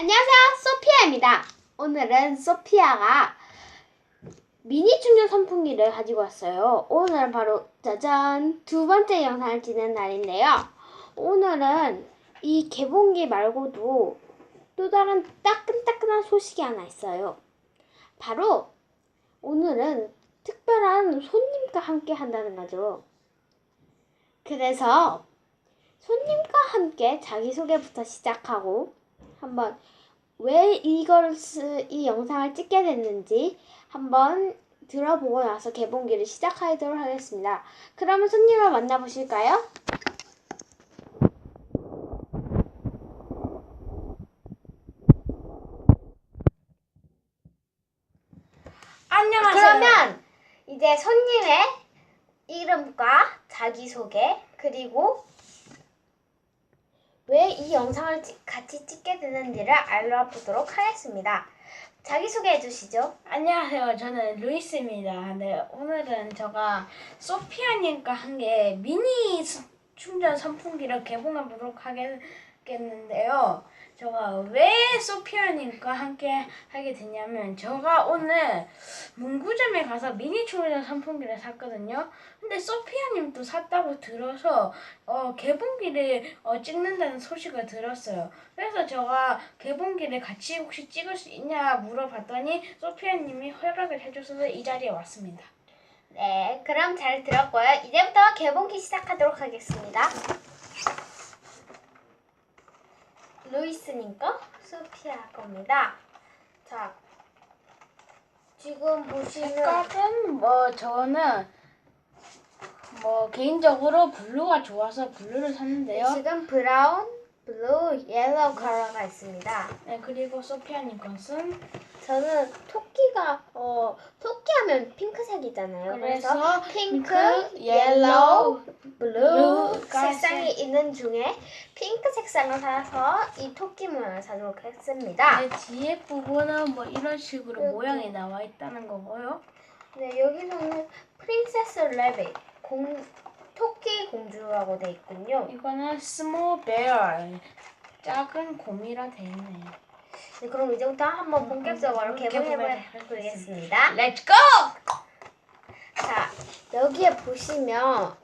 안녕하세요, 소피아입니다. 오늘은 소피아가 미니 충전 선풍기를 가지고 왔어요. 오늘은 바로 짜잔 두 번째 영상을 찍는 날인데요. 오늘은 이 개봉기 말고도 또 다른 따끈따끈한 소식이 하나 있어요. 바로 오늘은 특별한 손님과 함께 한다는 거죠. 그래서 손님과 함께 자기소개부터 시작하고 한번 왜 이걸 쓰, 이 영상을 찍게 됐는지 한번 들어보고 나서 개봉기를 시작하도록 하겠습니다. 그러면 손님을 만나보실까요? 안녕하세요. 그러면 이제 손님의 이름과 자기소개 그리고 왜 이 영상을 찍- 같이 찍게 되는지를 알아보도록 하겠습니다. 자기소개해 주시죠. 안녕하세요. 저는 루이스입니다. 네, 오늘은 제가 소피아님과 함께 미니 수- 충전 선풍기를 개봉해 보도록 하겠는데요. 제가 왜 소피아님과 함께 하게 됐냐면 제가 오늘 문구점에 가서 미니 충전 선풍기를 샀거든요. 근데 소피아님도 샀다고 들어서 어, 개봉기를 어, 찍는다는 소식을 들었어요. 그래서 제가 개봉기를 같이 혹시 찍을 수 있냐 물어봤더니 소피아님이 허락을 해줘서 이 자리에 왔습니다. 네, 그럼 잘 들었고요. 이제부터 개봉기 시작하도록 하겠습니다. 루이스님 거, 소피아 겁니다. 자, 지금 보시면 색깔은 뭐 저는 뭐 개인적으로 블루가 좋아서 블루를 샀는데요. 지금 브라운, 블루, 옐로우 컬러가 있습니다. 네 그리고 소피아님 것은 저는 토끼가 어 토끼 하면 핑크색이잖아요. 그래서, 그래서 핑크, 핑크, 옐로우, 블루 블루가 색상이 있는 중에 핑크 색상을 사서 이 토끼 모양을 사도록 했습니다. 네, 뒤에 부분은 뭐 이런 식으로 여기. 모양이 나와 있다는 거고요. 네, 여기서는 프린세스 레빗 공 토끼 공주라고 돼 있군요. 이거는 스몰 베어 작은 곰이라 돼 있네요. 네, 그럼 이제부터 한번 본격적으로 음, 개봉해 개봉해 보겠습니다. 렛츠 고! 자, 여기에 보시면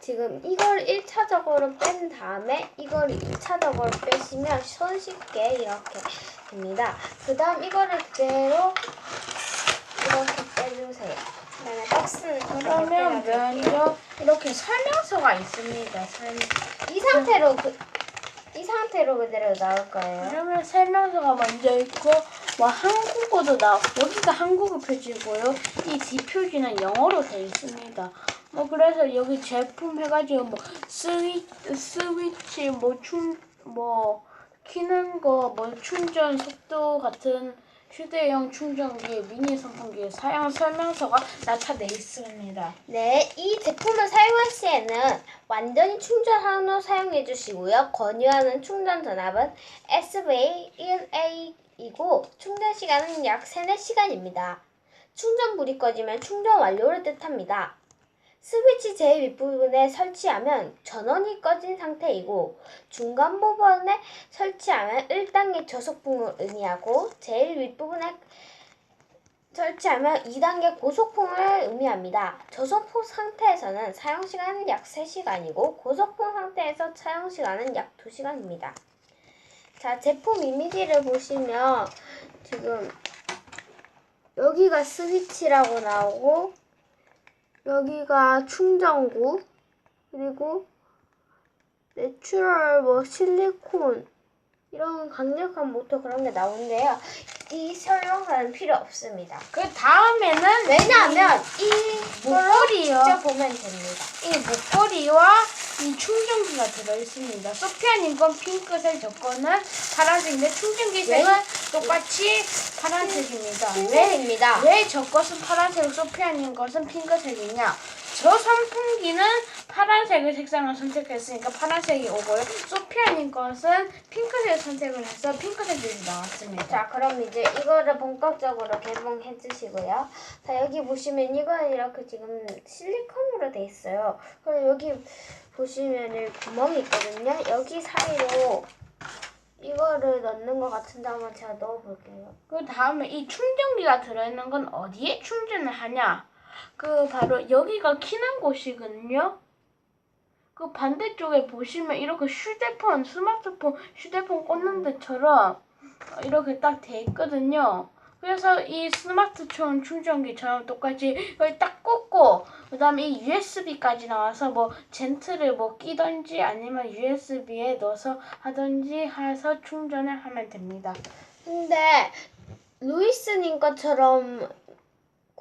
지금 이걸 1차적으로 뺀 다음에 이걸 2차적으로 빼시면 손쉽게 이렇게 됩니다. 그 다음 이거를 그대로 이렇게 빼주세요. 그다음에 박스는 그러면. 먼저 이렇게 설명서가 있습니다. 설명. 이 상태로 그, 이 상태로 그대로 나올 거예요. 그러면 설명서가 먼저 있고 뭐 한국어도 나 여기가 한국어 표지고요. 이 뒷표지는 영어로 되어 있습니다. 뭐 그래서 여기 제품 해가지고 뭐 스위 스위치 뭐충뭐 키는 거 뭐 충전 속도 같은 휴대용 충전기 미니 선풍기 사용 설명서가 나타내 있습니다. 네, 이 제품을 사용할 시에는 완전히 충전한 후 사용해 주시고요. 권유하는 충전 전압은 SV1A이고 충전 시간은 약 3, 4시간입니다. 충전 불이 꺼지면 충전 완료를 뜻합니다. 스위치 제일 윗부분에 설치하면 전원이 꺼진 상태이고 중간 부분에 설치하면 1단계 저속풍을 의미하고 제일 윗부분에 설치하면 2단계 고속풍을 의미합니다. 저속풍 상태에서는 사용시간은 약 3시간이고 고속풍 상태에서 사용시간은 약 2시간입니다. 자, 제품 이미지를 보시면 지금 여기가 스위치라고 나오고 여기가 충전구 그리고 내추럴 뭐 실리콘 이런 강력한 모터 그런 게 나오는데요. 이 설명서는 필요 없습니다. 그 다음에는 왜냐하면 이 목걸이요. 직접 보면 됩니다. 이 목걸이와 이 충전기가 들어있습니다. 소피아님 건 핑크색, 저 거는 파란색인데 충전기 색은 똑같이 파란색입니다. 왜, 흰색입니다. 왜 저 것은 파란색, 소피아님 것은 핑크색이냐? 저 선풍기는 파란색을 색상을 선택했으니까 파란색이 오고요. 소피아님 것은 핑크색 선택을 해서 핑크색이 나왔습니다. 자, 그럼 이제 이거를 본격적으로 개봉해 주시고요. 자, 여기 보시면 이거는 이렇게 지금 실리콘으로 돼 있어요. 그리고 여기 보시면은 구멍이 있거든요. 여기 사이로 이거를 넣는 것 같은데 한번 제가 넣어볼게요. 그 다음에 이 충전기가 들어있는 건 어디에 충전을 하냐? 그 바로 여기가 키는 곳이거든요. 그 반대쪽에 보시면 이렇게 휴대폰, 스마트폰, 휴대폰 꽂는 데처럼 이렇게 딱 돼 있거든요. 그래서 이 스마트폰 충전기처럼 똑같이 이걸 딱 꽂고 그 다음에 이 USB까지 나와서 뭐 젠트를 뭐 끼던지 아니면 USB에 넣어서 하던지 해서 충전을 하면 됩니다. 근데 루이스님 것처럼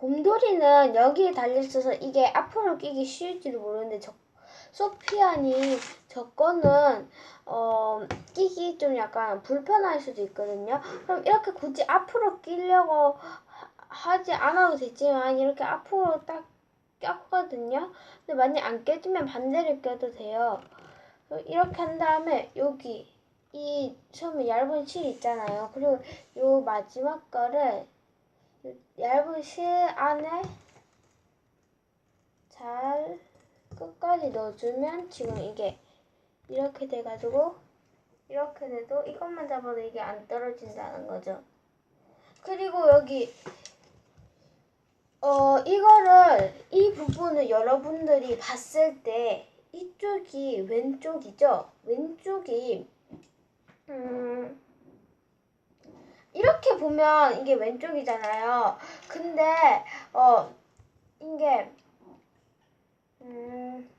곰돌이는 여기에 달려있어서 이게 앞으로 끼기 쉬울지도 모르는데 저 소피아님 저 거는 어 끼기 좀 약간 불편할 수도 있거든요. 그럼 이렇게 굳이 앞으로 끼려고 하- 하지 않아도 되지만 이렇게 앞으로 딱 꼈거든요. 근데 만약 안 껴지면 반대로 껴도 돼요. 이렇게 한 다음에 여기 이 처음에 얇은 실 있잖아요. 그리고 요 마지막 거를 요 얇은 실 안에 잘 끝까지 넣어주면 지금 이게 이렇게 돼가지고 이렇게 돼도 이것만 잡아도 이게 안 떨어진다는 거죠. 그리고 여기 어 이거를 이 부분을 여러분들이 봤을 때 이쪽이 왼쪽이죠. 왼쪽이 음 이렇게 보면 이게 왼쪽이잖아요. 근데 어 이게 음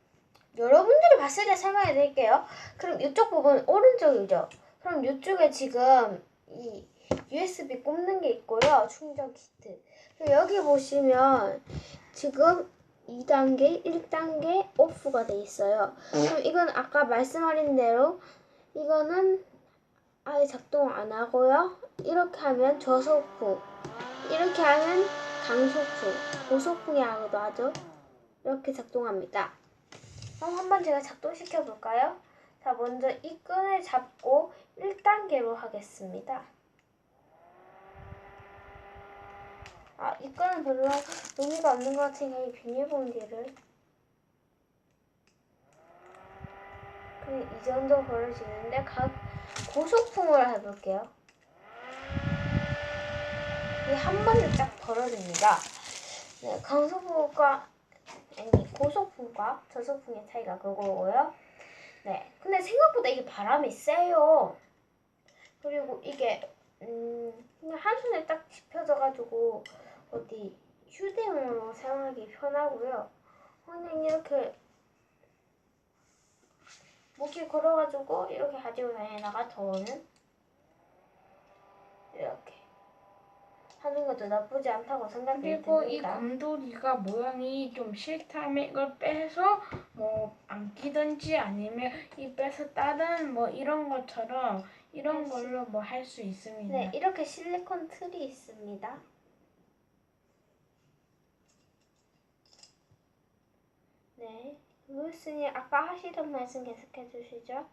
여러분들이 봤을 때 설명해 드릴게요. 그럼 이쪽 부분 오른쪽이죠. 그럼 이쪽에 지금 이 USB 꼽는 게 있고요. 충전 키트. 여기 보시면 지금 2단계, 1단계 오프가 돼 있어요. 그럼 이건 아까 말씀하신 대로 이거는 아예 작동 안 하고요. 이렇게 하면 저소풍, 이렇게 하면 강소풍, 고소풍이 하기도 하죠. 이렇게 작동합니다. 그럼 한번 제가 작동시켜 볼까요? 자, 먼저 이 끈을 잡고 1단계로 하겠습니다. 아, 이 끈은 별로 의미가 없는 것 같으니까 이 비닐봉지를 이 정도 벌어지는데 각 고소풍으로 해볼게요. 이게 한 번에 딱 벌어집니다. 네, 강소풍과 아니 고소풍과 저소풍의 차이가 그거고요. 네, 근데 생각보다 이게 바람이 세요. 그리고 이게 음 그냥 한 손에 딱 짚혀져가지고 어디 휴대용으로 사용하기 편하고요. 그냥 이렇게 목에 걸어가지고 이렇게 가지고 다니다가 더우면 이렇게 하는 것도 나쁘지 않다고 생각이 그리고 이 듭니다. 곰돌이가 모양이 좀 싫다면 이걸 빼서 뭐안 끼든지 아니면 이 빼서 다른 뭐 이런 것처럼 이런 걸로 뭐 할 수 있습니다. 네, 이렇게 실리콘 틀이 있습니다. 네, 루이스님 아까 하시던 말씀 계속해 주시죠.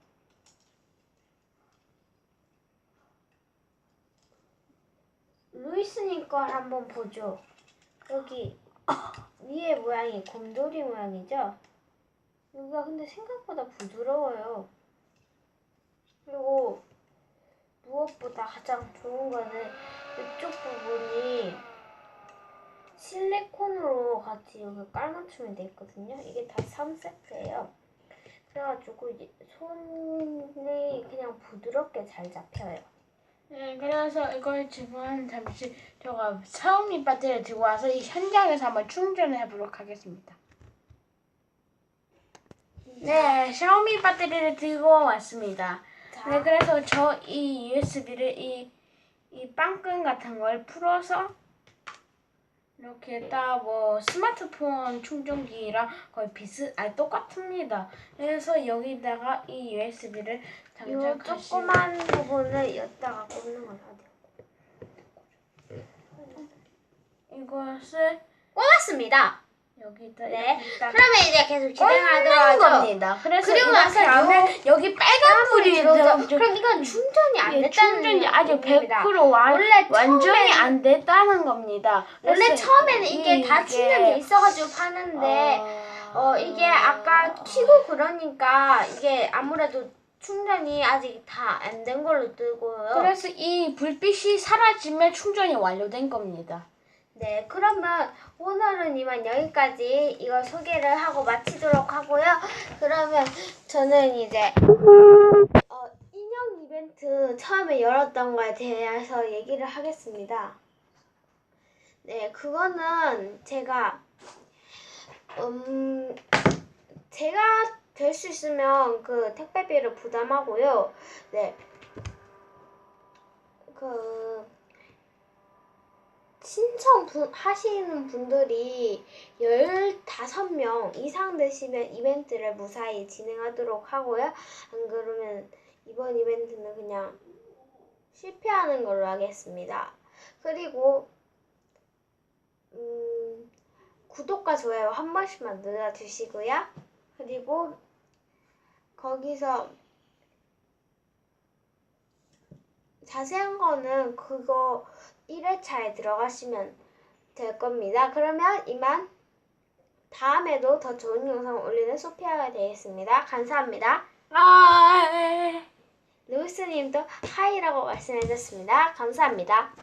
루이스님 걸 한번 보죠. 여기 위에 모양이 곰돌이 모양이죠? 여기가 근데 생각보다 부드러워요. 그리고 무엇보다 가장 좋은 거는 이쪽 부분이 실리콘으로 같이 여기 깔맞춤이 돼 있거든요. 이게 다 3세트예요. 그래가지고 이제 손이 그냥 부드럽게 잘 잡혀요. 네, 그래서 이걸 지금 잠시 제가 샤오미 배터리를 들고 와서 이 현장에서 한번 충전을 해보도록 하겠습니다. 네, 샤오미 배터리를 들고 왔습니다. 자, 네, 그래서 저 이 USB를 이, 이 빵끈 같은 걸 풀어서 이렇게 딱 뭐 스마트폰 충전기랑 거의 비슷, 아니 똑같습니다. 그래서 여기다가 이 USB를 이 장착하시고 조그만 부분을 여기다가 꽂는 건 어디요? 이것을 꽂았습니다. 여기다 네. 그러면 이제 계속 진행하도록 하죠. 겁니다. 그래서 그리고 나서 요 여기 빨간 불이 들어오죠. 들어오죠. 그럼 이건 충전이 안 예, 됐다는 충전이 아직 얘기입니다. 100% 완, 원래 완전히 안 됐다는 겁니다. 원래 처음에는 이게 다 충전돼 있어가지고 파는데 어 이게 아까 키고 그러니까 이게 아무래도 충전이 아직 다 안 된 걸로 뜨고요. 그래서 이 불빛이 사라지면 충전이 완료된 겁니다. 네, 그러면 오늘은 이만 여기까지 이걸 소개를 하고 마치도록 하고요. 그러면 저는 이제 어, 인형 이벤트 처음에 열었던 거에 대해서 얘기를 하겠습니다. 네, 그거는 제가 음 제가 될 수 있으면 그 택배비를 부담하고요. 네. 그 신청 분, 하시는 분들이 15명 이상 되시면 이벤트를 무사히 진행하도록 하고요. 안 그러면 이번 이벤트는 그냥 실패하는 걸로 하겠습니다. 그리고 음, 구독과 좋아요 한 번씩만 눌러주시고요. 그리고 거기서 자세한 거는 그거 1회차에 들어가시면 될 겁니다. 그러면 이만 다음에도 더 좋은 영상 올리는 소피아가 되겠습니다. 감사합니다. 아, 루이스님도 하이라고 말씀해주셨습니다. 감사합니다.